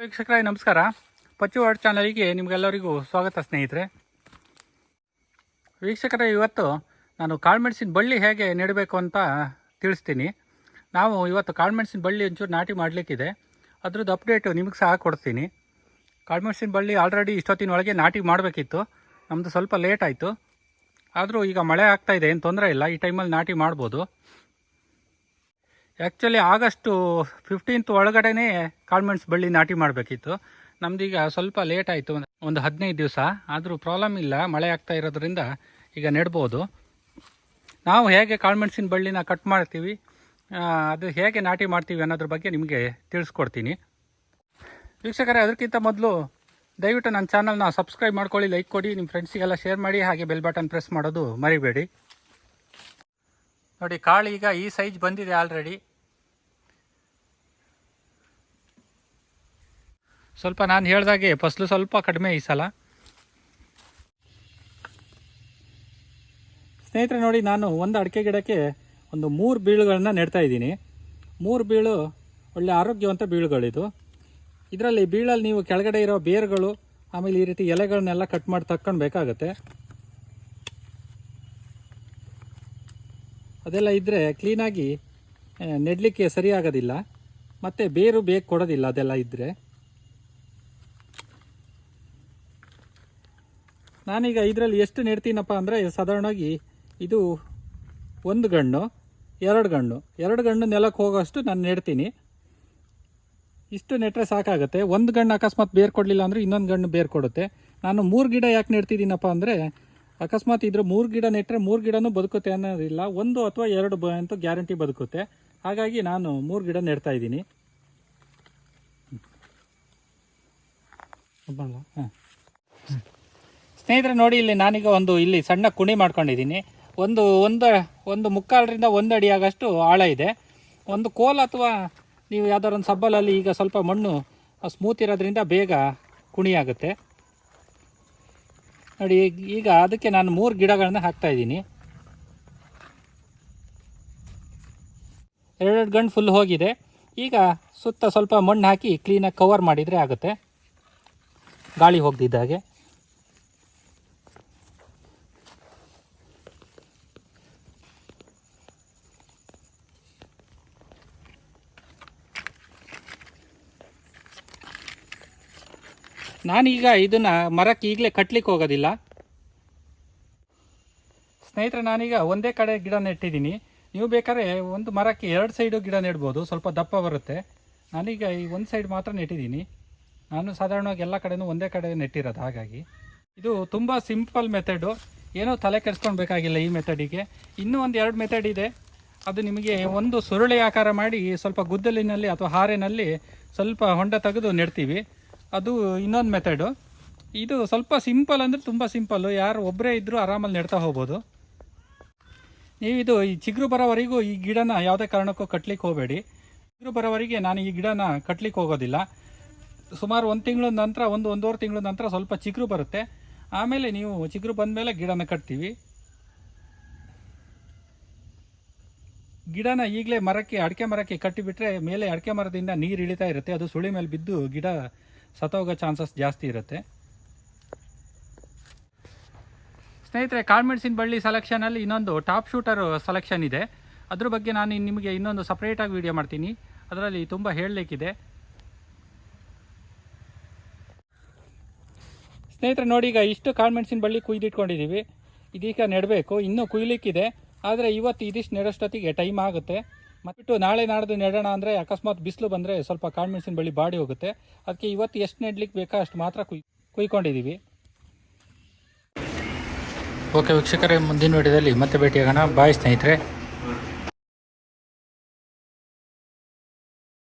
ವೀಕ್ಷಕರೇ, ನಮಸ್ಕಾರ. ಪಚ್ಚು ವರ್ಡ್ ಚಾನಲಿಗೆ ನಿಮಗೆಲ್ಲರಿಗೂ ಸ್ವಾಗತ, ಸ್ನೇಹಿತರೆ. ವೀಕ್ಷಕರೇ, ಇವತ್ತು ನಾನು ಕಾಳುಮೆಣಸಿನ ಬಳ್ಳಿ ಹೇಗೆ ನೆಡಬೇಕು ಅಂತ ತಿಳಿಸ್ತೀನಿ. ನಾವು ಇವತ್ತು ಕಾಳುಮೆಣಸಿನ ಬಳ್ಳಿ ಒಂಚೂರು ನಾಟಿ ಮಾಡಲಿಕ್ಕಿದೆ. ಅದ್ರದ್ದು ಅಪ್ಡೇಟು ನಿಮಗೆ ಸಹ ಕೊಡ್ತೀನಿ. ಕಾಳುಮೆಣಸಿನ ಬಳ್ಳಿ ಆಲ್ರೆಡಿ ಇಷ್ಟೊತ್ತಿನ ಒಳಗೆ ನಾಟಿ ಮಾಡಬೇಕಿತ್ತು. ನಮ್ಮದು ಸ್ವಲ್ಪ ಲೇಟ್ ಆಯಿತು. ಆದರೂ ಈಗ ಮಳೆ ಆಗ್ತಾ ಇದೆ, ಏನು ತೊಂದರೆ ಇಲ್ಲ. ಈ ಟೈಮಲ್ಲಿ ನಾಟಿ ಮಾಡ್ಬೋದು. ಆ್ಯಕ್ಚುಲಿ ಆಗಸ್ಟು ಫಿಫ್ಟೀನ್ತ್ ಒಳಗಡೆನೇ ಕಾಳ್ಮೆಣ್ಸ್ ಬಳ್ಳಿ ನಾಟಿ ಮಾಡಬೇಕಿತ್ತು. ನಮ್ದೀಗ ಸ್ವಲ್ಪ ಲೇಟ್ ಆಯಿತು. ಒಂದು ಹದಿನೈದು ದಿವಸ. ಆದರೂ ಪ್ರಾಬ್ಲಮ್ ಇಲ್ಲ. ಮಳೆ ಆಗ್ತಾ ಇರೋದ್ರಿಂದ ಈಗ ನೆಡ್ಬೋದು. ನಾವು ಹೇಗೆ ಕಾಳ್ಮೆಣ್ಸಿನ ಬಳ್ಳಿನ ಕಟ್ ಮಾಡ್ತೀವಿ? ಅದು ಹೇಗೆ ನಾಟಿ ಮಾಡ್ತೀವಿ ಅನ್ನೋದ್ರ ಬಗ್ಗೆ ನಿಮಗೆ ತಿಳಿಸ್ಕೊಡ್ತೀನಿ. ವೀಕ್ಷಕರೇ, ಅದಕ್ಕಿಂತ ಮೊದಲು ದಯವಿಟ್ಟು ನನ್ನ ಚಾನಲ್ನ ಸಬ್ಸ್ಕ್ರೈಬ್ ಮಾಡ್ಕೊಳ್ಳಿ ಲೈಕ್ ಕೊಡಿ ನಿಮ್ಮ ಫ್ರೆಂಡ್ಸಿಗೆಲ್ಲ ಶೇರ್ ಮಾಡಿ, ಹಾಗೆ ಬೆಲ್ ಬಟನ್ ಪ್ರೆಸ್ ಮಾಡೋದು ಮರಿಬೇಡಿ. ನೋಡಿ, ಕಾಳು ಈಗ ಈ ಸೈಜ್ ಬಂದಿದೆ ಆಲ್ರೆಡಿ ಸ್ವಲ್ಪ ನಾನು ಹೇಳ್ದಾಗೆ ಫಸಲು ಸ್ವಲ್ಪ ಕಡಿಮೆ ಈ ಸಲ. ಸ್ನೇಹಿತರೆ ನೋಡಿ, ನಾನು ಒಂದು ಅಡಿಕೆ ಗಿಡಕ್ಕೆ ಒಂದು ಮೂರು ಬೀಳುಗಳನ್ನ ನೆಡ್ತಾ ಇದ್ದೀನಿ. ಮೂರು ಬೀಳು ಒಳ್ಳೆ ಆರೋಗ್ಯವಂತ ಬೀಳುಗಳಿದು. ಇದರಲ್ಲಿ ಬೀಳಲ್ಲಿ ನೀವು ಕೆಳಗಡೆ ಇರೋ ಬೇರುಗಳು, ಆಮೇಲೆ ಈ ರೀತಿ ಎಲೆಗಳನ್ನೆಲ್ಲ ಕಟ್ ಮಾಡಿ ತಕ್ಕೊಂಡು ಬೇಕಾಗತ್ತೆ. ಅದೆಲ್ಲ ಇದ್ದರೆ ಕ್ಲೀನಾಗಿ ನೆಡಲಿಕ್ಕೆ ಸರಿಯಾಗೋದಿಲ್ಲ. ಮತ್ತು ಬೇರು ಬೇಗ ಕೊಡೋದಿಲ್ಲ ಅದೆಲ್ಲ ಇದ್ದರೆ ನಾನೀಗ ಇದರಲ್ಲಿ ಎಷ್ಟು ನೆಡ್ತೀನಪ್ಪ ಅಂದರೆ ಸಾಧಾರಣವಾಗಿ ಇದು ಒಂದು ಗಣ್ಣು, ಎರಡು ಗಣ್ಣು. ಎರಡು ಗಣ್ಣು ನೆಲಕ್ಕೆ ಹೋಗೋಷ್ಟು ನಾನು ನೆಡ್ತೀನಿ. ಇಷ್ಟು ನೆಟ್ಟರೆ ಸಾಕಾಗುತ್ತೆ. ಒಂದು ಗಣ್ಣು ಅಕಸ್ಮಾತ್ ಬೇರು ಕೊಡಲಿಲ್ಲ ಅಂದರೆ ಇನ್ನೊಂದು ಗಣ್ಣು ಬೇರು ಕೊಡುತ್ತೆ. ನಾನು ಮೂರು ಗಿಡ ಯಾಕೆ ನೆಡ್ತಿದ್ದೀನಪ್ಪ ಅಂದರೆ ಅಕಸ್ಮಾತ್ ಇದ್ರ ಮೂರು ಗಿಡ ನೆಟ್ಟರೆ ಮೂರು ಗಿಡನೂ ಬದುಕುತ್ತೆ ಅನ್ನೋದಿಲ್ಲ. ಒಂದು ಅಥವಾ ಎರಡು ಬ ಅಂತೂ ಗ್ಯಾರಂಟಿ ಬದುಕುತ್ತೆ. ಹಾಗಾಗಿ ನಾನು ಮೂರು ಗಿಡ ನೆಡ್ತಾ ಇದ್ದೀನಿ. ಹಾಂ ಸ್ನೇಹಿತರೆ ನೋಡಿ, ಇಲ್ಲಿ ನಾನೀಗ ಒಂದು ಇಲ್ಲಿ ಸಣ್ಣ ಕುಣಿ ಮಾಡ್ಕೊಂಡಿದ್ದೀನಿ. ಒಂದು ಒಂದು ಒಂದು ಮುಕ್ಕಾಲರಿಂದ ಒಂದು ಅಡಿ ಆಗಷ್ಟು ಆಳ ಇದೆ. ಒಂದು ಕೋಲ್ ಅಥವಾ ನೀವು ಯಾವ್ದಾದ್ರು ಒಂದು ಸಬ್ಬಲಲ್ಲಿ ಈಗ ಸ್ವಲ್ಪ ಮಣ್ಣು ಸ್ಮೂತ್ ಇರೋದ್ರಿಂದ ಬೇಗ ಕುಣಿಯಾಗುತ್ತೆ ನೋಡಿ, ಈಗ- ಅದಕ್ಕೆ ನಾನು ಮೂರು ಗಿಡಗಳನ್ನ ಹಾಕ್ತಾ ಇದ್ದೀನಿ. ಎರಡೆರಡು ಗಂಟು ಫುಲ್ ಹೋಗಿದೆ. ಈಗ ಸುತ್ತ ಸ್ವಲ್ಪ ಮಣ್ಣು ಹಾಕಿ ಕ್ಲೀನಾಗಿ ಕವರ್ ಮಾಡಿದರೆ ಆಗುತ್ತೆ. ಗಾಳಿ ಹೋಗ್ದಿದ್ದಾಗೆ ನಾನೀಗ ಇದನ್ನು ಮರಕ್ಕೆ ಈಗಲೇ ಕಟ್ಲಿಕ್ಕೆ ಹೋಗೋದಿಲ್ಲ. ಸ್ನೇಹಿತರೆ, ನಾನೀಗ ಒಂದೇ ಕಡೆ ಗಿಡ ನೆಟ್ಟಿದ್ದೀನಿ. ನೀವು ಬೇಕಾದ್ರೆ ಒಂದು ಮರಕ್ಕೆ ಎರಡು ಸೈಡು ಗಿಡ ನೆಡ್ಬೋದು. ಸ್ವಲ್ಪ ದಪ್ಪ ಬರುತ್ತೆ. ನಾನೀಗ ಈ ಒಂದು ಸೈಡ್ ಮಾತ್ರ ನೆಟ್ಟಿದ್ದೀನಿ. ನಾನು ಸಾಧಾರಣವಾಗಿ ಎಲ್ಲ ಕಡೆನೂ ಒಂದೇ ಕಡೆ ನೆಟ್ಟಿರೋದು ಹಾಗಾಗಿ. ಇದು ತುಂಬ ಸಿಂಪಲ್ ಮೆಥಡು ಏನೋ ತಲೆ ಕೆಡಿಸ್ಕೊಳ್ಬೇಕಾಗಿಲ್ಲ ಈ ಮೆಥಡಿಗೆ ಇನ್ನೂ ಒಂದು ಎರಡು ಮೆಥಡ್ ಇದೆ. ಅದು ನಿಮಗೆ ಒಂದು ಸುರುಳಿ ಆಕಾರ ಮಾಡಿ ಸ್ವಲ್ಪ ಗುದ್ದಲಿನಲ್ಲಿ ಅಥವಾ ಹಾರೆನಲ್ಲಿ ಸ್ವಲ್ಪ ಹೊಂಡ ತೆಗೆದು ನೆಡ್ತೀವಿ. ಅದು ಇನ್ನೊಂದು ಮೆಥಡು ಇದು ಸ್ವಲ್ಪ ಸಿಂಪಲ್ ಅಂದರೆ ತುಂಬ ಸಿಂಪಲ್ಲು ಯಾರು ಒಬ್ಬರೇ ಇದ್ದರೂ ಆರಾಮಲ್ಲಿ ನೆಡ್ತಾ ಹೋಗ್ಬೋದು. ನೀವು ಇದು ಈ ಚಿಗುರು ಬರೋವರೆಗೂ ಈ ಗಿಡನ ಯಾವುದೇ ಕಾರಣಕ್ಕೂ ಕಟ್ಲಿಕ್ಕೆ ಹೋಗಬೇಡಿ. ಚಿಗುರು ಬರೋವರೆಗೆ ನಾನು ಈ ಗಿಡನ ಕಟ್ಲಿಕ್ಕೆ ಹೋಗೋದಿಲ್ಲ. ಸುಮಾರು ಒಂದು ತಿಂಗಳ ನಂತರ, ಒಂದು ಒಂದೂವರೆ ತಿಂಗಳ ನಂತರ ಸ್ವಲ್ಪ ಚಿಗುರು ಬರುತ್ತೆ. ಆಮೇಲೆ ನೀವು ಚಿಗುರು ಬಂದಮೇಲೆ ಗಿಡನ ಕಟ್ತೀವಿ. ಗಿಡನ ಈಗಲೇ ಮರಕ್ಕೆ, ಅಡಿಕೆ ಮರಕ್ಕೆ ಕಟ್ಟಿಬಿಟ್ರೆ ಮೇಲೆ ಅಡಿಕೆ ಮರದಿಂದ ನೀರು ಇಳಿತಾ ಇರುತ್ತೆ. ಅದು ಸುಳಿ ಮೇಲೆ ಬಿದ್ದು ಗಿಡ ಸತ್ತೋಗೋ ಚಾನ್ಸಸ್ ಜಾಸ್ತಿ ಇರುತ್ತೆ. ಸ್ನೇಹಿತರೆ ಕಾಳ್ಮೆಣಸಿನ ಬಳ್ಳಿ ಸೆಲೆಕ್ಷನಲ್ಲಿ ಇನ್ನೊಂದು ಟಾಪ್ ಶೂಟರ್ ಸೆಲೆಕ್ಷನ್ ಇದೆ. ಅದ್ರ ಬಗ್ಗೆ ನಾನು ನಿಮಗೆ ಇನ್ನೊಂದು ಸಪ್ರೇಟಾಗಿ ವಿಡಿಯೋ ಮಾಡ್ತೀನಿ. ಅದರಲ್ಲಿ ತುಂಬ ಹೇಳಲಿಕ್ಕಿದೆ. ಸ್ನೇಹಿತರೆ, ನೋಡಿ ಈಗ ಇಷ್ಟು ಕಾಳ್ಮೆಣಸಿನ ಬಳ್ಳಿ ಕುಯ್ದಿಟ್ಕೊಂಡಿದ್ದೀವಿ ಇದೀಗ ನೆಡಬೇಕು, ಇನ್ನೂ ಕುಯ್ಲಿಕ್ಕಿದೆ. ಆದರೆ ಇವತ್ತು ಇದಿಷ್ಟು ನೆಡೋಷ್ಟೊತ್ತಿಗೆ ಟೈಮ್ ಆಗುತ್ತೆ. ಮತ್ತಿಟ್ಟು ನಾಳೆ ನಾಡ್ದು ನೆಡೋಣ ಅಂದರೆ ಅಕಸ್ಮಾತ್ ಬಿಸಿಲು ಬಂದರೆ ಸ್ವಲ್ಪ ಕಾಳುಮೆಣಸಿನ ಬಳ್ಳಿ ಬಾಡಿ ಹೋಗುತ್ತೆ. ಅದಕ್ಕೆ ಇವತ್ತು ಎಷ್ಟು ನೆಡ್ಲಿಕ್ಕೆ ಬೇಕೋ ಅಷ್ಟು ಮಾತ್ರ ಕುಯ್ ಕುಯ್ಕೊಂಡಿದ್ದೀವಿ ಓಕೆ ವೀಕ್ಷಕರೇ, ಮುಂದಿನ ವಿಡಿಯೋದಲ್ಲಿ ಮತ್ತೆ ಭೇಟಿಯಾಗೋಣ. ಬಾಯ್ ಸ್ನೇಹಿತರೆ.